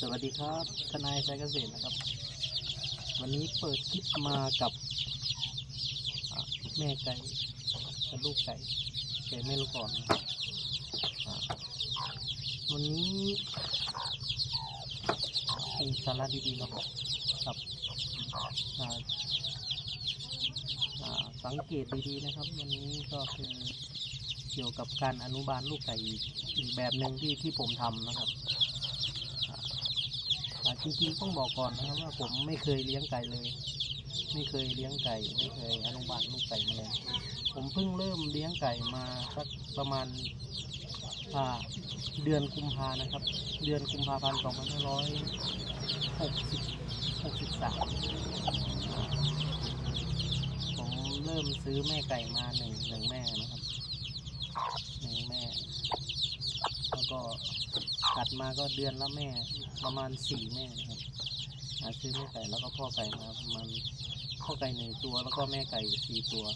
สวัสดีครับ ทนายสายเกษตรนะครับ วันนี้เปิดคลิปมากับแม่ไก่กับลูกไก่ไก่แม่ลูกอ่อนอวันนี้มีสาระดีๆนะครับกับสังเกตดีๆนะครับ วันนี้ก็คือเกี่ยวกับการอนุบาลลูกไก่อีกแบบหนึ่งที่ที่ผมทำนะครับ จริงๆต้องบอกก่อนนะครับว่าผมไม่เคยเลี้ยงไก่เลย ไม่เคยเลี้ยงไก่ ไม่เคยอนุบาลลูกไก่มาเลยผมเพิ่งเริ่มเลี้ยงไก่มาสักประมาณเดือนกุมภานะครับ เดือนกุมภาพันธ์สองพันห้าร้อยหกสิบหกสิบสามผมเริ่มซื้อแม่ไก่มาหนึ่งหนึ่งแม่นะครับหนึ่งแม่ แล้วก็ ถัดมาก็เดือนละแม่ ประมาณสี่แม่นะครับหาซื้อแม่ไก่แล้วก็พ่อไก่มาประมาณพ่อไก่หนึ่งตัวแล้วก็แม่ไก่สี่ตัว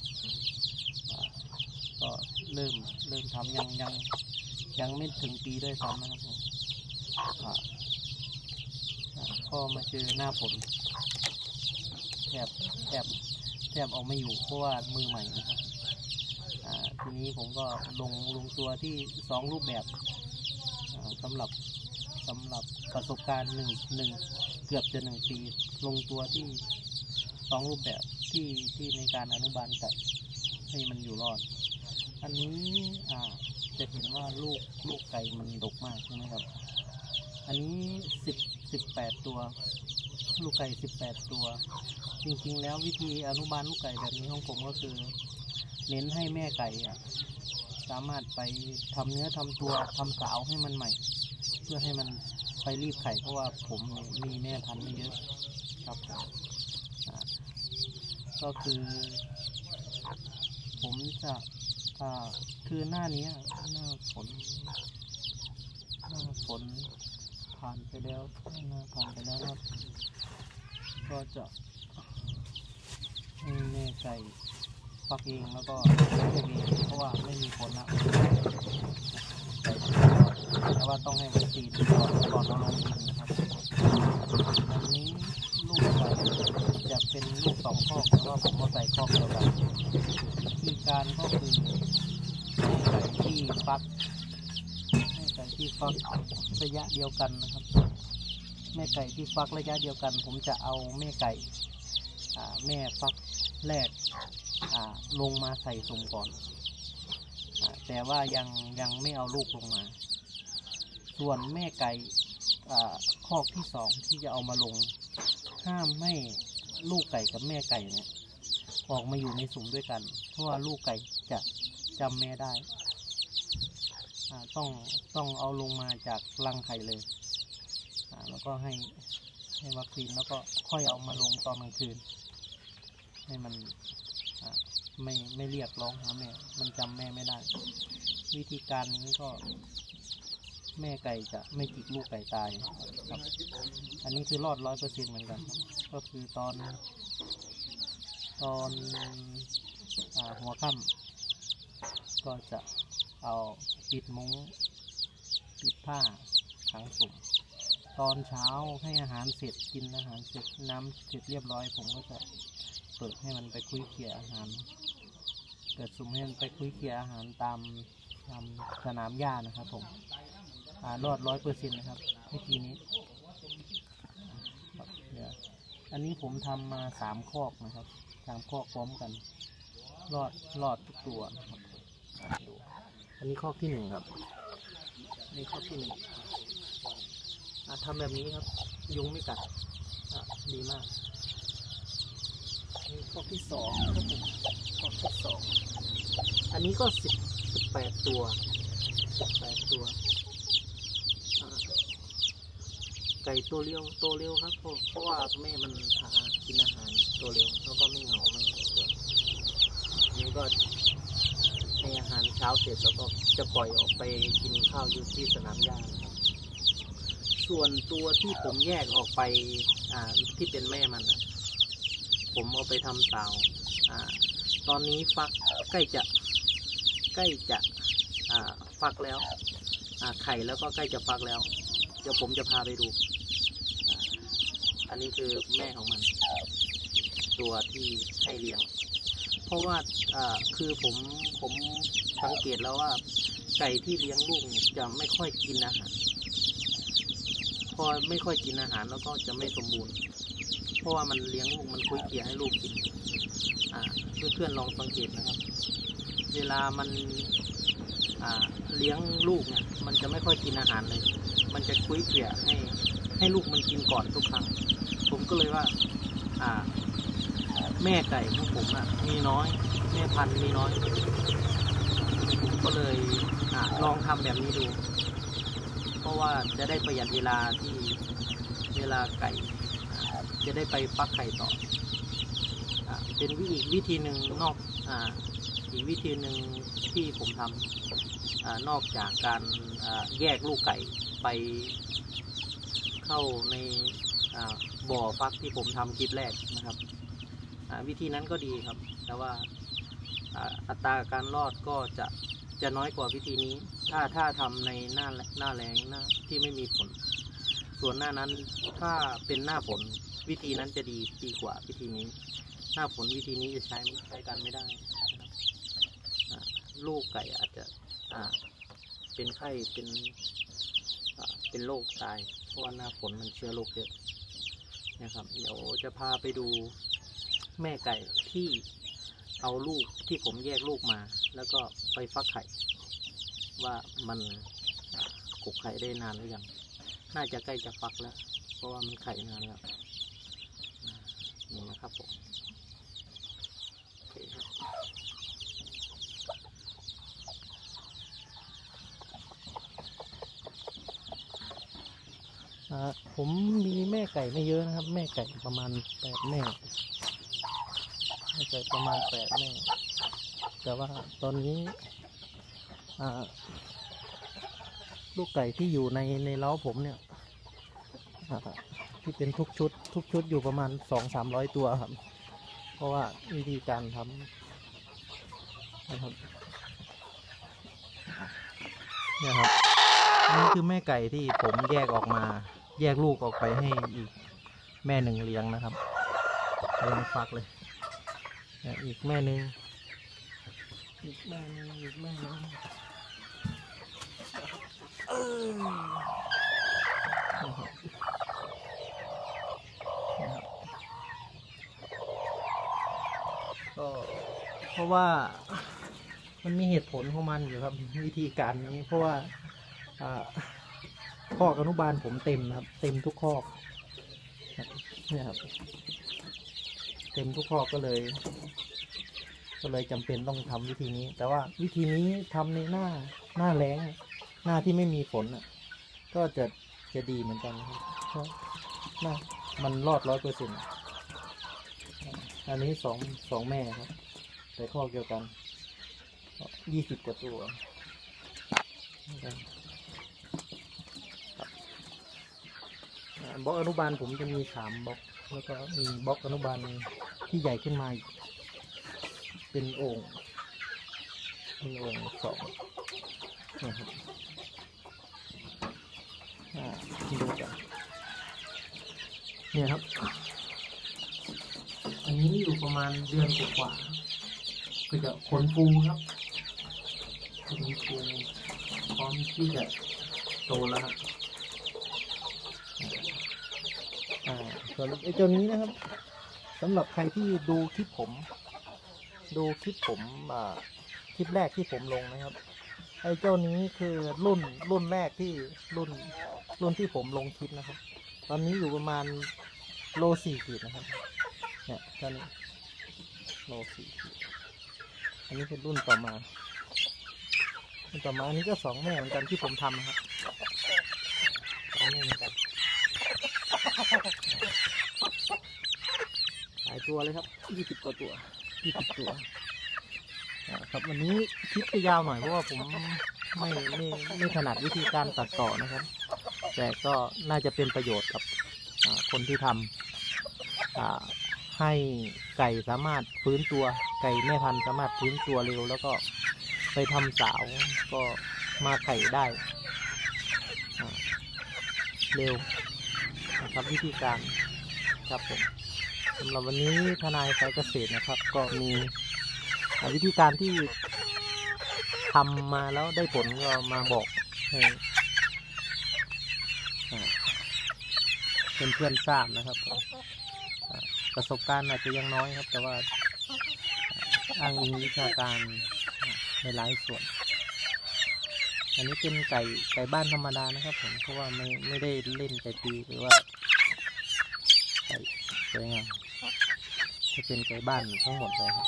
ก็เริ่มเริ่มทำยังยังยังไม่ถึงปีด้วยซ้ำนะครับผมอ่าอ่อมาเจอหน้าฝนแทบแทบแทบเออกไม่อยู่เพราะว่ามือใหม่นะครับทีนี้ผมก็ลงลงตัวที่สองรูปแบบ อ่าสำหรับสำหรับประสบการณ์หนึ่งหนึ่งเกือบจะหนึ่งปี ลงตัวที่สองรูปแบบที่ที่ในการอนุบาลไก่ให้มันอยู่รอด อันนี้อ่าจะเห็นว่าลูกลูกไก่มันดกมากใช่ไหมครับ อันนี้สิบสิบแปดตัว ลูกไก่สิบแปดตัว จริงๆ แล้ววิธีอนุบาลลูกไก่แบบนี้ของผมก็คือ เน้นให้แม่ไก่อะ สามารถไปทำเนื้อทำตัวทำสาวให้มันใหม่ เพื่อให้มันไปรีบไข่เพราะว่าผมมีแม่พันธุ์ไม่เยอะครับก็คือ ผมจะคือหน้านี้หน้าฝนหน้าฝนผ่านไปแล้วหน้าผ่านไปแล้วครับก็จะให้แม่ไก่ ฟักเองแล้วก็เลี้ยงเองเพราะว่าไม่มีคนละแต่ว่าต้องให้มันตีก่อนก่อนเอาลงดินนะครับอันนี้ลูกก่จะเป็นลูกสองคอกแต่ว่าผมมาใส่คอเดียวกันวิธีการก็คือให้ไก่ที่ฟักให้ไก่ที่ฟักระยะเดียวกันนะครับแม่ไก่ที่ฟักระยะเดียวกัน ผมจะเอาแม่ไก่แม่ฟักแรก ลงมาใส่สุ่มก่อนอแต่ว่ายังยังไม่เอาลูกลงมา ส่วนแม่ไก่อ่าคอกที่สองที่จะเอามาลง ห้ามให้ลูกไก่กับแม่ไก่เนี่ย ออกมาอยู่ในสุ่มด้วยกัน เพราะว่าลูกไก่จะจำแม่ได้ต้องต้องเอาลงมาจากรังไข่เลยแล้วก็ให้ให้วัคซีนแล้วก็ค่อยเอามาลงตอนกลางคืน ให้มัน ไม่ไม่เรียกร้องหาแม่ มันจำแม่ไม่ได้ วิธีการนี้ก็ แม่ไก่จะไม่จิกลูกไก่ตายครับอันนี้คือรอดร้อยเปอร์เซ็นต์เหมือนกัน ก็คือตอน ตอนอหัวค่ำก็จะเอาปิดมุ้งปิดผ้าขังสุ่มตอนเช้าให้อาหารเสร็จกินอาหารเสร็จน้ำเสร็จเรียบร้อยผมก็จะ เปิดให้มันไปคุยเขี่ยอาหารเปิดสุ่มให้มันไปคุยเขี่ยอาหารตามตามสนามหญ้านะครับ ผมรอดร้อยเปอร์เซ็นต์นะครับวิธีนี้เดี๋ยวอันนี้ผมทำมาสามคอกนะครับสามคอกพร้อมกัน รอดรอดทุกตัวนะครับอันนี้คอกที่หนึ่งครับอันนี่คอกที่หนึ่งทำแบบนี้ครับ ยุงไม่กัดอะดีมาก นี่ข้อที่สองข้อที่สองอันนี้ก็สิบสิบแปดตัวสิบแปดตัว ไก่ตัวเร็วตัวเร็วครับเพราะเพราะว่าแม่มันหากินอาหารตัวเร็วแล้วก็ไม่เหงาไม่เบื่อนี่ก็ให้อาหารเช้าเสร็จแล้วก็จะปล่อยออกไปกินข้าวอยู่ที่สนามหญ้านะครับส่วนตัวที่ผมแยกออกไป อ่า ที่เป็นแม่มันนะ ผมเอาไปทำเตาอ่าตอนนี้ฟักใกล้จะใกล้จะอ่าฟักแล้วอ่าไข่แล้วก็ใกล้จะฟักแล้ว เดี๋ยวผมจะพาไปดูอันนี้คือแม่ของมัน ตัวที่ให้เลี้ยง เพราะว่าอ่าคือผมผมสังเกตแล้วว่า ไก่ที่เลี้ยงลูกเนี่ยจะไม่ค่อยกินอาหารพอไม่ค่อยกินอาหารแล้วก็จะไม่สมบูรณ์ ราะว่ามันเลี้ยงลูกมันคุยเกลี่ยให้ลูกกินอ่าเพื่อนๆลองสังเกตนะครับ เวลามันเลี้ยงลูกเนี่ยมันจะไม่ค่อยกินอาหารเลย มันจะคุยเกลี่ยให้ให้ลูกมันกินก่อนทุกครั้ง ผมก็เลยว่าอ่าแม่ไก่ของผมอะมีน้อย แม่พันธุ์มีน้อยผมก็เลยอลองทำแบบนี้ดู เพราะว่าจะได้ประหยัดเวลาที่เวลาไก่ จะได้ไปฟักไข่ต่ออเป็นวิอีกวิธีหนึ่งนอกออีกวิธีหนึ่งที่ผมทำอนอกจากการแยกลูกไก่ไปเข้าในบ่อฟักที่ผมทำคลิปแรกนะครับ วิธีนั้นก็ดีครับ แต่ว่าอ่าอัตราการรอดก็จะจะน้อยกว่าวิธีนี้ ถ้าถ้าทำในหน้าหน้าแรงหน้าที่ไม่มีฝน ส่วนหน้านั้นถ้าเป็นหน้าฝน วิธีนั้นจะดีดีกว่าวิธีนี้ หน้าฝนวิธีนี้จะใช้ใช้กันไม่ได้นะครับลูกไก่อาจจะอ่าเป็นไข้เป็นเป็นโรคตาย เพราะว่าหน้าฝนมันเชื้อโรคเยอะนะครับ เดี๋ยวจะพาไปดูแม่ไก่ที่เอาลูกที่ผมแยกลูกมา แล้วก็ไปฟักไข่ ว่ามันกกไข่ได้นานหรือยัง น่าจะใกล้จะฟักแล้ว เพราะว่ามันไข่นานแล้ว นะครับผมโอเคครับอ่าผมมีแม่ไก่ไม่เยอะนะครับ แม่ไก่ประมาณแปดแม่แม่ไก่ประมาณแปดแม่ แต่ว่าตอนนี้ลูกไก่ที่อยู่ในในเล้าผมเนี่ย ที่เป็นทุกชุด ทุกชุดอยู่ประมาณสองสามร้อยตัวครับ เพราะว่าวิธีการทำนะครับเนี่ยครับนี่คือแม่ไก่ที่ผมแยกออกมา แยกลูกออกไปให้อีกแม่หนึ่งเลี้ยงนะครับเลี้ยงฟักเลยอีกแม่หนึ่งอีกแม่หนึ่งอีกแม่หนึ่งเออนะครับนะครับ ก็ เพราะว่ามันมีเหตุผลของมันอยู่ครับ วิธีการนี้เพราะว่าอ่าคอกอนุบาลผมเต็มครับ เต็มทุกคอเนี่ยครับ เต็มทุกคอก็เลย ก็เลยจำเป็นต้องทำวิธีนี้ แต่ว่าวิธีนี้ทำในหน้าหน้าแล้งหน้าที่ไม่มีฝนอะ ก็จะจะดีเหมือนกันนะครับเพราะหน้ามันรอดร้อยเปอร์เซ็นต์อันนี้สองสองแม่ครับ แต่ข้อเกี่ยวกันยี่สิบกว่าตัวบล็อกอนุบาลผมจะมีสามบล็อก แล้วก็มีบล็อกอนุบาลที่ใหญ่ขึ้นมาอีกเป็นโอ่งเป็นโอ่งสองนะครับดูกันเนี่ยครับ อันนี้อยู่ประมาณเดือนกว่า ก็จะขนฟูครับขนฟูพร้อมที่จะโตแล้วครับอ่าส่วนไอ้เจ้านี้นะครับสำหรับใครที่ดูคลิปผม ดูคลิปผมอ่าคลิปแรกที่ผมลงนะครับ ไอ้เจ้านี้คือรุ่นรุ่นแรกที่รุ่นรุ่นที่ผมลงคลิปนะครับ ตอนนี้อยู่ประมาณโลสี่ขีดนะครับ เนี่ยตอนนี้โลสี่ขีด อันนี้เป็นรุ่นต่อมารุ่นต่อมาอันนี้ก็สองแม่เหมือนกันที่ผมทำนะครับสองแม่เหมือนกันหลายตัวเลยครับยี่สิบกว่าตัวยี่สิบตัวครับวันนี้คลิปจะยาวหน่อยเพราะว่าผมไม่ไม่ไม่ถนัดวิธีการตัดต่อนะครับ แต่ก็น่าจะเป็นประโยชน์กับคนที่ทำอ่า ให้ไก่สามารถฟื้นตัว ไก่แม่พันธุ์สามารถฟื้นตัวเร็ว แล้วก็ไปทำสาวก็มาไข่ได้เร็วนะครับวิธีการครับผมสำหรับวันนี้ทนายสายเกษตรนะครับ ก็มีวิธีการที่ทำมาแล้วได้ผลก็มาบอกให้อ่าเพื่อนๆทราบนะครับผม ประสบการณ์อาจจะยังน้อยครับ แต่ว่าอ้างอิงวิชาการในหลายส่วน อันนี้เป็นไก่ไก่บ้านธรรมดานะครับ ผมเพราะว่าไม่ไม่ได้เล่นไก่ตีหรือว่าไก่สวยงามจะเป็นไก่บ้านทั้งหมดเลยครับ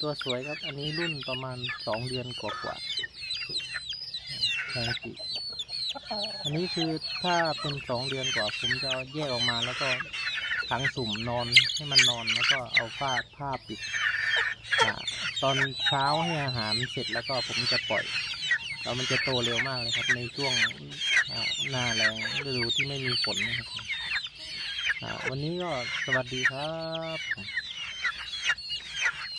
ตัวสวยครับ อันนี้รุ่นประมาณสองเดือนกว่าๆแทงกิ อันนี้คือถ้าเป็นสองเดือนกว่าผมจะแยกออกมาแล้วก็ขังสุ่มนอนให้มันนอนแล้วก็เอาผ้าผ้าปิดอตอนเช้าให้อาหารเสร็จแล้วก็ผมจะปล่อยแล้วมันจะโตเร็วมากเลยครับ ในช่วงหน้าแรงฤดูที่ไม่มีฝนนะครับวันนี้ก็สวัสดีครับ